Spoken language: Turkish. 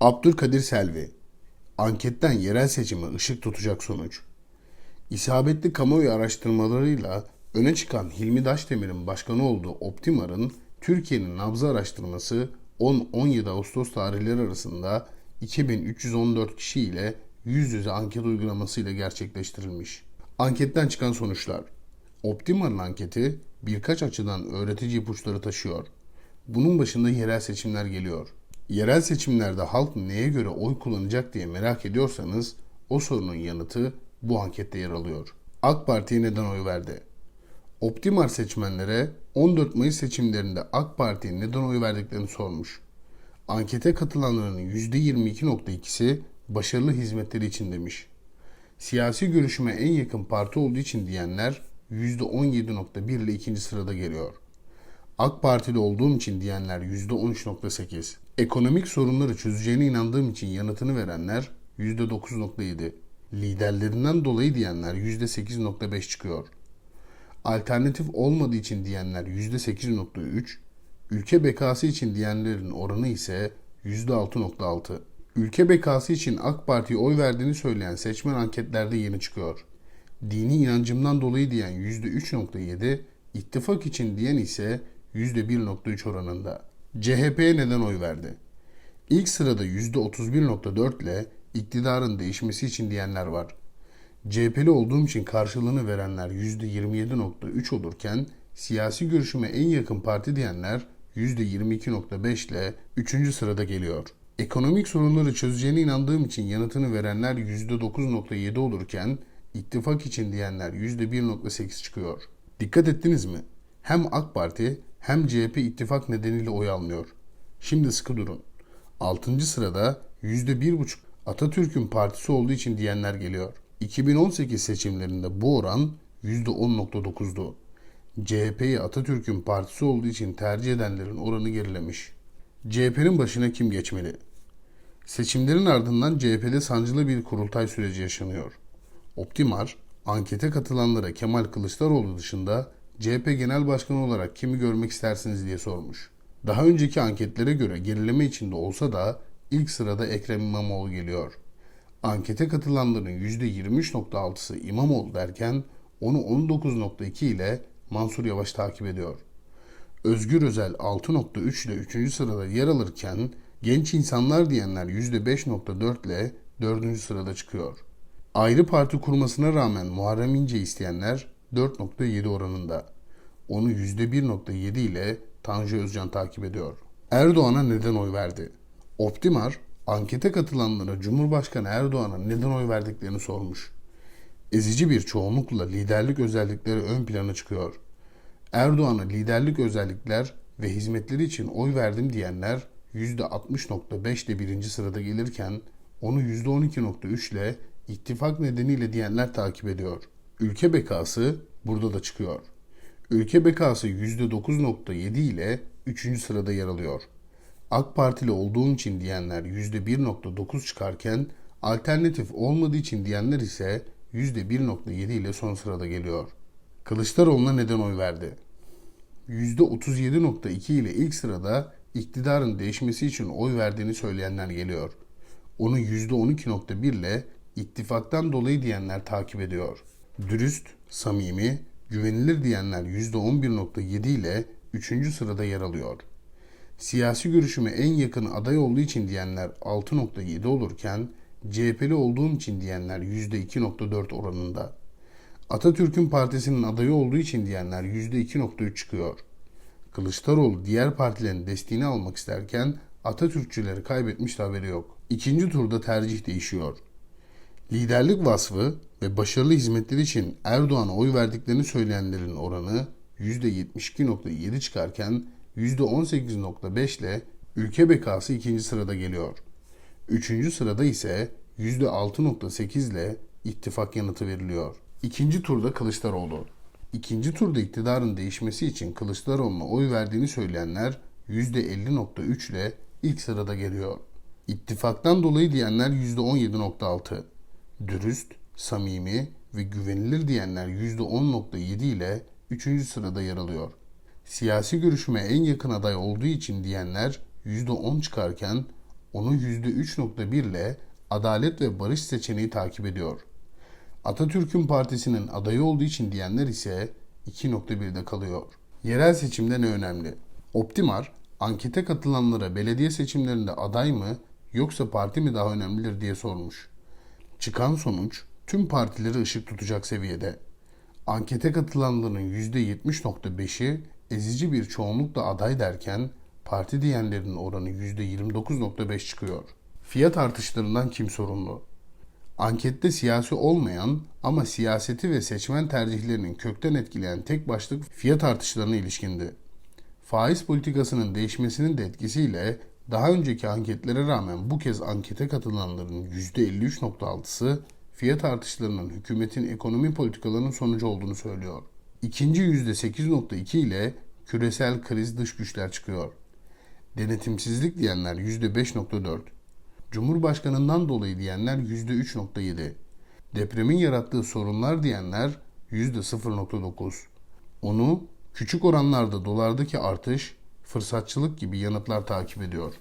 Abdülkadir Selvi Anketten yerel seçime ışık tutacak sonuç. İsabetli kamuoyu araştırmalarıyla öne çıkan Hilmi Daşdemir'in başkanı olduğu Optimar'ın Türkiye'nin nabzı araştırması 10-17 Ağustos tarihleri arasında 2314 kişi ile yüz yüze anket uygulamasıyla gerçekleştirilmiş. Anketten çıkan sonuçlar. Optimar'ın anketi birkaç açıdan öğretici ipuçları taşıyor. Bunun başında yerel seçimler geliyor. Yerel seçimlerde halk neye göre oy kullanacak diye merak ediyorsanız o sorunun yanıtı bu ankette yer alıyor. AK Parti'ye neden oy verdi? Optimar seçmenlere 14 Mayıs seçimlerinde AK Parti'ye neden oy verdiklerini sormuş. Ankete katılanların %22.2'si başarılı hizmetleri için demiş. Siyasi görüşüme en yakın parti olduğu için diyenler %17.1 ile ikinci sırada geliyor. AK Partili olduğum için diyenler %13.8. Ekonomik sorunları çözeceğine inandığım için yanıtını verenler %9.7. Liderlerinden dolayı diyenler %8.5 çıkıyor. Alternatif olmadığı için diyenler %8.3. Ülke bekası için diyenlerin oranı ise %6.6. Ülke bekası için AK Parti'ye oy verdiğini söyleyen seçmen anketlerde yeni çıkıyor. Dini inancımdan dolayı diyen %3.7, ittifak için diyen ise %1.3 oranında. CHP'ye neden oy verdi? İlk sırada %31.4 ile iktidarın değişmesi için diyenler var. CHP'li olduğum için karşılığını verenler %27.3 olurken siyasi görüşüme en yakın parti diyenler %22.5 ile 3. sırada geliyor. Ekonomik sorunları çözeceğine inandığım için yanıtını verenler %9.7 olurken ittifak için diyenler %1.8 çıkıyor. Dikkat ettiniz mi? Hem AK Parti hem CHP ittifak nedeniyle oy almıyor. Şimdi sıkı durun. 6. sırada %1.5 Atatürk'ün partisi olduğu için diyenler geliyor. 2018 seçimlerinde bu oran %10.9'du. CHP'yi Atatürk'ün partisi olduğu için tercih edenlerin oranı gerilemiş. CHP'nin başına kim geçmeli? Seçimlerin ardından CHP'de sancılı bir kurultay süreci yaşanıyor. Optimar, ankete katılanlara Kemal Kılıçdaroğlu dışında CHP Genel Başkanı olarak kimi görmek istersiniz diye sormuş. Daha önceki anketlere göre gerileme içinde olsa da ilk sırada Ekrem İmamoğlu geliyor. Ankete katılanların %23.6'sı İmamoğlu derken onu 19.2 ile Mansur Yavaş takip ediyor. Özgür Özel 6.3 ile 3. sırada yer alırken genç insanlar diyenler %5.4 ile 4. sırada çıkıyor. Ayrı parti kurmasına rağmen Muharrem İnce isteyenler 4.7 oranında. Onu %1.7 ile Tanju Özcan takip ediyor. Erdoğan'a neden oy verdi? Optimar, ankete katılanlara Cumhurbaşkanı Erdoğan'a neden oy verdiklerini sormuş. Ezici bir çoğunlukla liderlik özellikleri ön plana çıkıyor. Erdoğan'a liderlik özellikler ve hizmetleri için oy verdim diyenler %60.5 ile birinci sırada gelirken onu %12.3 ile ittifak nedeniyle diyenler takip ediyor. Ülke bekası burada da çıkıyor. Ülke bekası %9.7 ile 3. sırada yer alıyor. AK Partili olduğum için diyenler %1.9 çıkarken alternatif olmadığı için diyenler ise %1.7 ile son sırada geliyor. Kılıçdaroğlu'na neden oy verdi? %37.2 ile ilk sırada iktidarın değişmesi için oy verdiğini söyleyenler geliyor. Onu %12.1 ile ittifaktan dolayı diyenler takip ediyor. Dürüst, samimi, güvenilir diyenler %11.7 ile 3. sırada yer alıyor. Siyasi görüşüme en yakın aday olduğu için diyenler 6.7 olurken CHP'li olduğum için diyenler %2.4 oranında. Atatürk'ün partisinin adayı olduğu için diyenler %2.3 çıkıyor. Kılıçdaroğlu diğer partilerin desteğini almak isterken Atatürkçüleri kaybetmiş haberi yok. İkinci turda tercih değişiyor. Liderlik vasfı ve başarılı hizmetleri için Erdoğan'a oy verdiklerini söyleyenlerin oranı %72.7 çıkarken %18.5 ile ülke bekası ikinci sırada geliyor. Üçüncü sırada ise %6.8 ile ittifak yanıtı veriliyor. İkinci turda Kılıçdaroğlu. İkinci turda iktidarın değişmesi için Kılıçdaroğlu'na oy verdiğini söyleyenler %50.3 ile ilk sırada geliyor. İttifaktan dolayı diyenler %17.6. Dürüst, samimi ve güvenilir diyenler %10.7 ile 3. sırada yer alıyor. Siyasi görüşüme en yakın aday olduğu için diyenler %10 çıkarken onu %3.1 ile Adalet ve Barış seçeneği takip ediyor. Atatürk'ün partisinin adayı olduğu için diyenler ise 2.1'de kalıyor. Yerel seçimde ne önemli? Optimar, ankete katılanlara belediye seçimlerinde aday mı yoksa parti mi daha önemlidir diye sormuş. Çıkan sonuç tüm partileri ışık tutacak seviyede. Ankete katılanların %70.5'i ezici bir çoğunlukla aday derken parti diyenlerin oranı %29.5 çıkıyor. Fiyat artışlarından kim sorumlu? Ankette siyasi olmayan ama siyaseti ve seçmen tercihlerinin kökten etkileyen tek başlık fiyat artışlarına ilişkindi. Faiz politikasının değişmesinin de etkisiyle daha önceki anketlere rağmen bu kez ankete katılanların %53.6'sı fiyat artışlarının hükümetin ekonomi politikalarının sonucu olduğunu söylüyor. İkinci %8.2 ile küresel kriz dış güçler çıkıyor. Denetimsizlik diyenler %5.4. Cumhurbaşkanından dolayı diyenler %3.7. Depremin yarattığı sorunlar diyenler %0.9. Onu küçük oranlarda dolardaki artış, fırsatçılık gibi yanıtlar takip ediyor.